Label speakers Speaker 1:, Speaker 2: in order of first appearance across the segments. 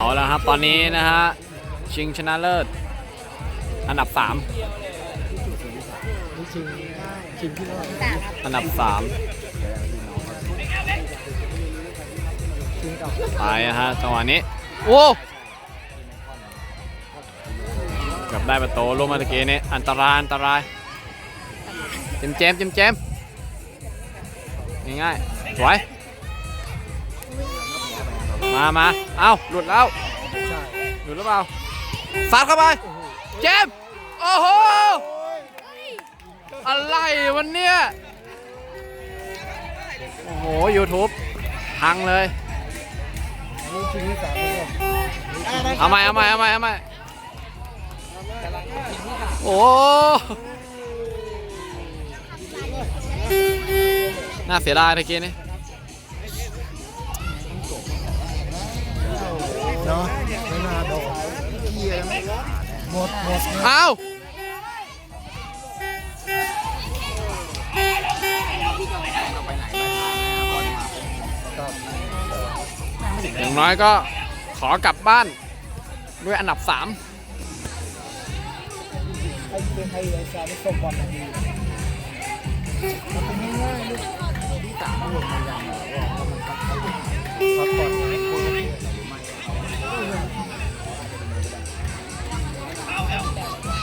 Speaker 1: เอาละครับ ตอนนี้นะฮะ ชิงชนะเลิศ อันดับ3
Speaker 2: นี่ชิงชิงที่เท่าไหร่
Speaker 1: อันดับ
Speaker 2: ชิงกับ
Speaker 1: 3ไปนะฮะ จังหวะนี้ โอ้เกับได้ประตูลงมาตะกี้นี้อันตราย อันตรายเจมเจมเจมเจมง่ายๆสวย มามาเอ้าหลุดแล้ว
Speaker 2: ใช่
Speaker 1: หลุดหรือเปล่าซัดเข้าไป เจมส์โอ้โห อะไรวันเนี้ย โอ้โห YouTube พังเลย
Speaker 2: นี่ชิงที่สามแล้ว
Speaker 1: เอาใหม่เอาใหม่เอาใหม่เอาใหม่โอ้ น่าเสียดายตะกี้นี่
Speaker 2: เนาะไม่น่าโดนเหี้ยหมดหมด
Speaker 1: เอาอย่างน้อยก็ขอกลับบ้านด้วยอันดับ3
Speaker 2: ไอ้เป็นไอ้ไอ้ชาไม่ส่งบอลดีมันเป็นง่ายๆลูกที่สามมันหลุดมาอย่าง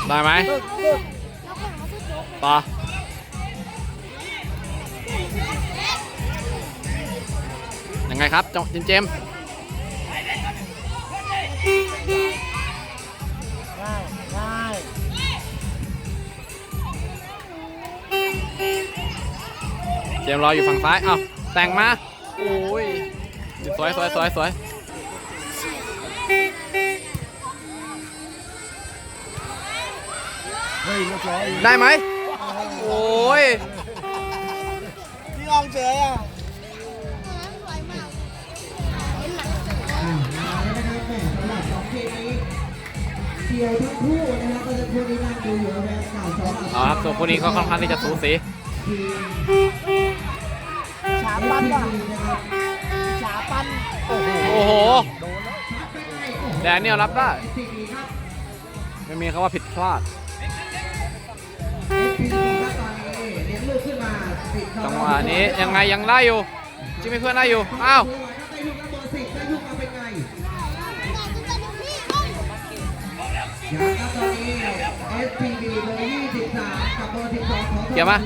Speaker 2: ได้
Speaker 1: ไหมต่อยังไงครับจงเจมเจมเจมรออยู่ฝั่งซ้ายเอ้าแต่งมาโอ้ยสวยสวยสวยสวย
Speaker 2: เฮ้ยเรียบร้อย
Speaker 1: ได้ไหมโอ้ย
Speaker 2: พี่ลองเจออะ
Speaker 3: เดียวทั้งคู่นะครับก็จะคู่นี้นั่งดูอยู่แววเก่าสอง
Speaker 1: เอาครับตัวคู่นี้ก็ค่อนข้างที่จะสูสี
Speaker 2: ฉาปั้นอะฉาปั้นโอ้โห
Speaker 1: โอ้โห
Speaker 2: โดนแล้ว
Speaker 1: แดนเนี่ยรับได้ไม่มีคำว่าผิดพลาด จังหวะนี้ยังไงยังได้อยู่จิ้มให้เพื่อนได้อยู่อ้าวเกี่ยวมา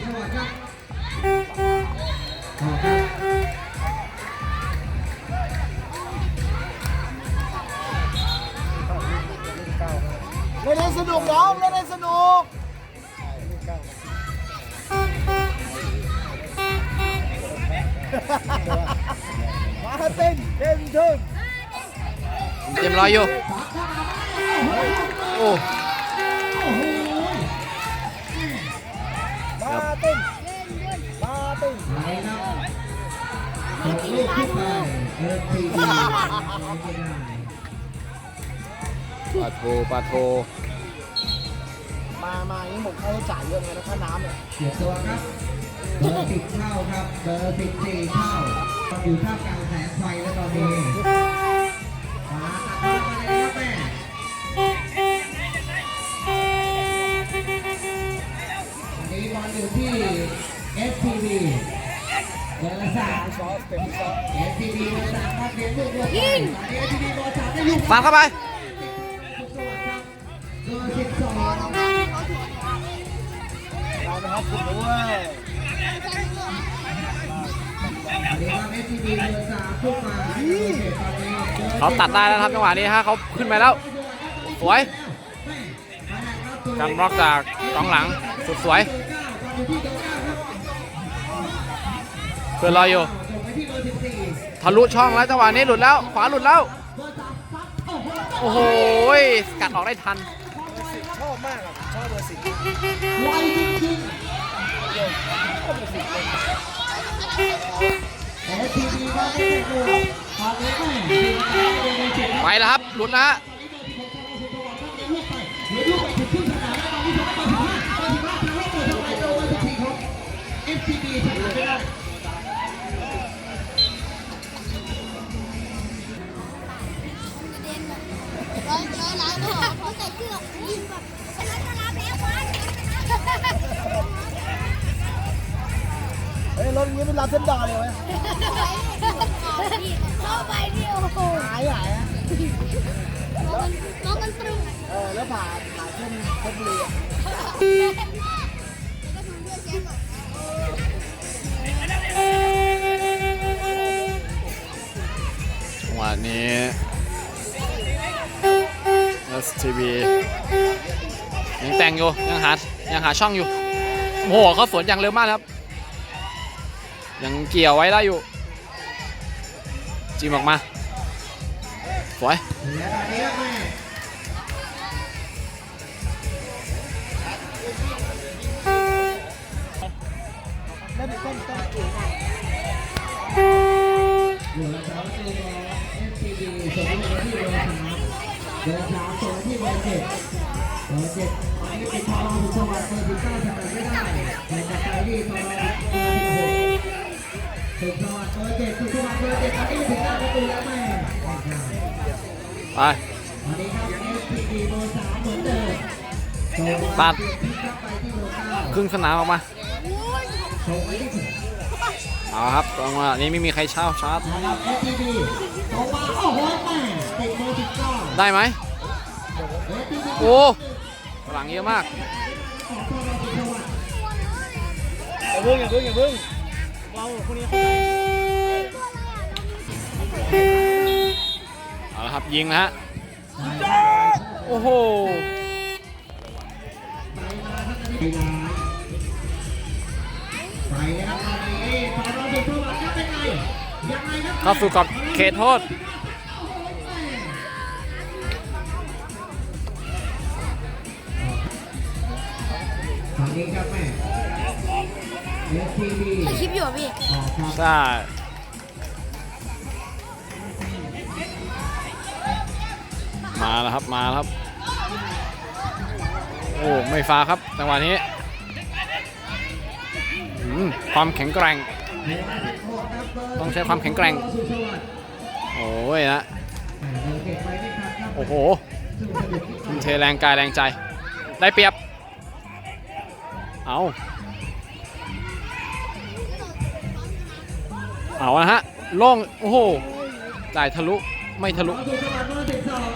Speaker 2: เล่นให้สนุกน้องเล่นให้สนุก มาเต้นเต้นทึ่ง
Speaker 1: เจมส์รออยู่ โอ้
Speaker 2: มาเต้นมาเต้น
Speaker 3: ลูกขึ้นไปเออทีดี
Speaker 1: ปาโทปาโท
Speaker 2: มา มาอย่างนี้ผมค่าใช้จ่ายเยอะไงนะค่าน้ำเนี่ย
Speaker 3: เสียตัวครับ เบอร์สิบเข้าครับ เบอร์สิบสี่เข้าอยู่ท่ามกลางแสงไฟแล้วตอนนี้มาตัดเข้ามาเลยครับแม่วันนี้บอลอยู่ที่ STV เบอร์สาม
Speaker 2: ซอสเป็นซอส
Speaker 3: STV เบอร์สามครับเรียนลูกลูกยิง STV เบอร์สามได้ลูก
Speaker 1: ฟังเข้าไป
Speaker 3: เบอร์สิบสอง
Speaker 2: เรานะครับคุณด้วย
Speaker 3: เขาตั
Speaker 1: ดได้แล้วครับจังหวะนี้ฮะเขาขึ้นไปแล้ว สวยการบล็อกจากกองหลังสุดสวย เพื่อนรออยู่ทะลุช่องแล้วจังหวะนี้หลุดแล้ว ขวาหลุดแล้ว โอ้โหกัดออกได้ทัน
Speaker 2: ชอบมากอะชอบเบอร์สิบ
Speaker 3: ไวจริงๆ เอสทีบีก็ไม่ได้กลัวตอนนี้แม่ทีมการเดินเจ็บ
Speaker 1: ไปแล้วครับ หลุดแล้วฮะ
Speaker 3: เดี๋ยวลูกไปถึงครึ่งสนามแล้วตอนนี้ถึงเบอร์สิบห้าเบอร์สิบห้าทางโลกเบอร์สิบห้าเบอร์สิบสี่ของเอสทีบีทำไม่ได้
Speaker 4: ร้อยร้อยล้านเขาเขาใส่เสื้อยิงแบบชนะชนะแพ้วะ
Speaker 2: รถอย่างนี้เป็นรับเส้นดอนเลยไหม
Speaker 4: เข้าไปเดียวโอ้โห
Speaker 2: หายหายอะ
Speaker 4: น้องมันปรุง
Speaker 2: เออแล้วผ่าผ่าเส้นเพชรบุรีอะ
Speaker 4: ก็ดูด้วยแชมป์อะ
Speaker 1: จังหวะนี้ STV ยังแต่งอยู่ยังหายังหาช่องอยู่โอ้โหเขาสวนอย่างเร็วมากครับ ยังเกี่ยวไว้ได้อยู่ จิ้มออกมา สวย
Speaker 2: เล่นต้นต้นจิ๋ว
Speaker 3: อยู่แล้วสองส่งที่บร์สามเบอร์สามส่งที่เบอร์เจ็ดเบอร์เจ็ดตอนนี้ปิดทองสุขสวัสดิ์เบอร์สิบเก้าทำอะไรไม่ได้แต่จะไปที่ทอง เบอร์สิบหวัดเบอร์เจ็ดสุขสวัดเบอร์เจ็ดตอนนี้ถึงหน้าประตูแล้วแม่
Speaker 1: ไป
Speaker 3: ตอนนี้ครับ SCB เบอร์สามเหมือนเดิม
Speaker 1: ตัด
Speaker 3: ครึ่
Speaker 1: งสนามออกมาเอาครับจังวะนี้ไม่มีใครเช่าชาร์จ
Speaker 3: นะครับ SCB ส่งมาโอ้โหแม่ติดเบอร์สิบเก้า
Speaker 1: ได้ไหมโอ้หลังเยอะมาก
Speaker 2: อย่าเพิ่งอย่าเพิ่งอย่าเพิ่ง เราคนนี้เขา
Speaker 1: เอาละครับยิงนะฮะโอ้โห
Speaker 3: เข้า
Speaker 1: สู่กรอบเขตโทษ
Speaker 3: ตอนนี้ครับแม่
Speaker 4: ถ่ายคลิปอยู่อะพี่
Speaker 3: ออกครับ
Speaker 1: ใช่มาแล้วครับมาแล้วครับ โอ้ไม่ฟาวครับจังหวะนี้อืมความแข็งแกร่ง ต้องใช้ความแข็งแกร่ง
Speaker 3: สุสวัสดิ์
Speaker 1: โอ้ยนะ
Speaker 3: เดินเก็บไปไม่ทันครับ
Speaker 1: โอ้โหทุ่มเทแรงกายแรงใจ ได้เปรียบ เอา เอาละฮะล่องโอ้โหจ่ายทะลุไม่ทะลุ
Speaker 3: สุสวัสดิ์เบอร์สิบสอง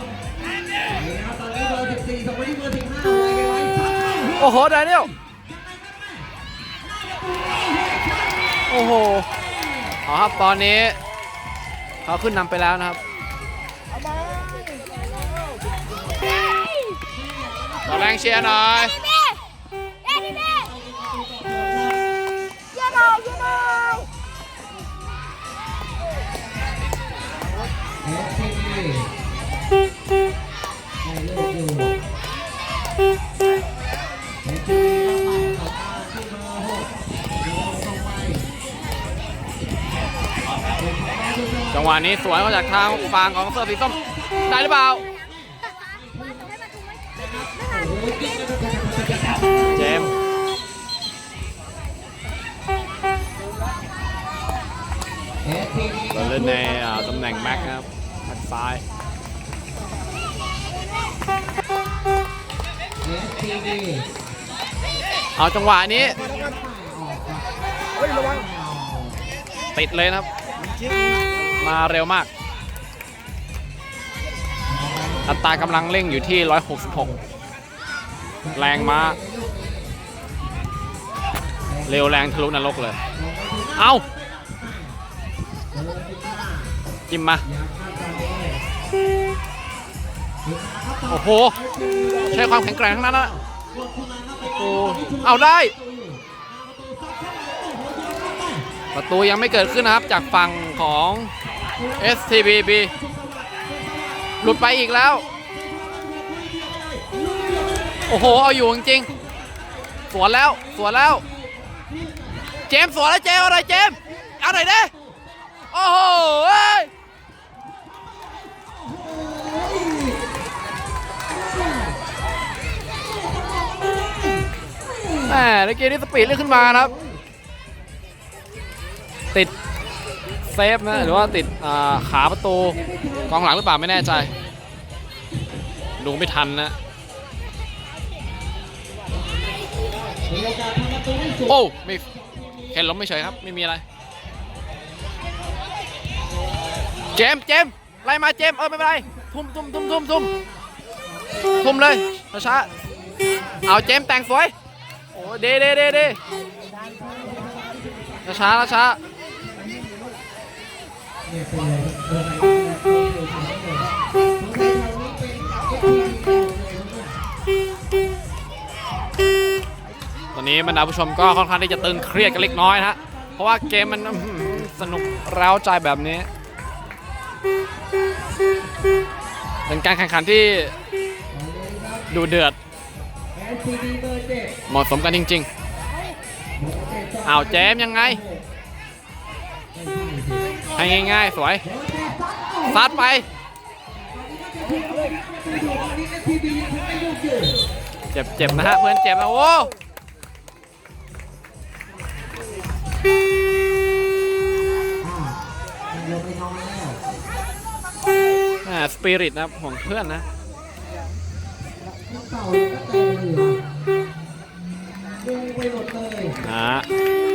Speaker 3: นี่นะครับตอนนี้เบอร์สิบสี่ส่งไปที่เบอร์สิบห้าไปไว้ซัด
Speaker 1: โอ้โหไดเนียลโอ้โหเอาครับตอนนี้เขาขึ้นนำไปแล้วนะครับขอแรงเชียร์หน่อย
Speaker 4: พี่เอ้ยพี่เบ้เยี่ยมเลยเยี่ยมเลย
Speaker 3: เอสซีบีได้ลูกอยู่เอสซีบีต่อมาที่เบอร์หกโยนลงไป
Speaker 1: จังหวะนี้สวนมาจากทางฝั่งของเสื้อสีส้มได้หรือเปล่า เจมส์
Speaker 3: เอสซีบี
Speaker 1: เล่นในตำแหน่งแม็กครับ แม็กซ้าย
Speaker 3: เอสซีบี
Speaker 1: เอาจังหวะนี้
Speaker 2: เฮ้ยระวัง
Speaker 1: ติดเลยนะครับ
Speaker 2: จิ๊บ
Speaker 1: มาเร็วมาก อัตรากำลังเร่งอยู่ที่ 166 แรงม้า เร็วแรงทะลุนรกเลย เอาจิ้มมา โอ้โห ใช้ความแข็งแกร่งทั้งนั้นนะโอ้เอาได้ ประตูยังไม่เกิดขึ้นนะครับ จากฝั่งของ STBB หลุดไปอีกแล้ว โอ้โห เอาอยู่จริงๆสวนแล้ว สวนแล้ว เจมส์สวนแล้วเจมส์อาหน่อยเจมส์เอาหน่ยดิโอ้โห แหมในเกมนี้สปีดเรียกขึ้นมาครับ ติดเซฟนะหรือว่าติดขาประตูกองหลังหรือเปล่าไม่แน่ใจ ดูไม่ทันนะ
Speaker 3: โอ้ไม่
Speaker 1: แค่ล้มไม่เฉยครับ ไม่มีอะไร เจมเจมไล่มาเจมเออไม่เป็นไรทุ่มทุ่มทุ่มทุ่มทุ่มทุ่มเลยช้าเอาเจมแต่งสวย โอ้เดเดเดเดช้าช้า
Speaker 3: เนี่ยเป็นเลยเอนเป็นเลยเออทำได้เลยสงสัยแถวนี้เป็นเอฟทีดีเลยนะ
Speaker 1: ๆตอนนี้บรรดาผู้ชมก็ค่อนข้างที่จะตึงเครียดกันเล็กน้อยนะฮะ เพราะว่าเกมมันสนุกร้าใจแบบนี้ เป็นการแข่งขันที่ดูเดือ
Speaker 3: ด เบอร์เจ็ด
Speaker 1: เหมาะสมกันจริง
Speaker 3: เบอร์เจ็ดต่
Speaker 1: ๆอ้าวเจมส์ยังไง ให้ง่ายๆ สวย
Speaker 3: เบอร์เจ็ดซัดโอ้โห
Speaker 1: ซัดไป
Speaker 3: ถูกเลยถูกตอนนี้เอฟทีดียังทำไม่ยุ่งอยู่
Speaker 1: เจ็บเจ็บนะฮะ เพื่อนเจ็บนะโอ้
Speaker 3: อ่าลงไปนอนแล้ว
Speaker 1: สปิริตนะครับของเพื่อนนะ
Speaker 3: เต่าก็เต็มเหลือดูไปหมดเลย
Speaker 1: นะ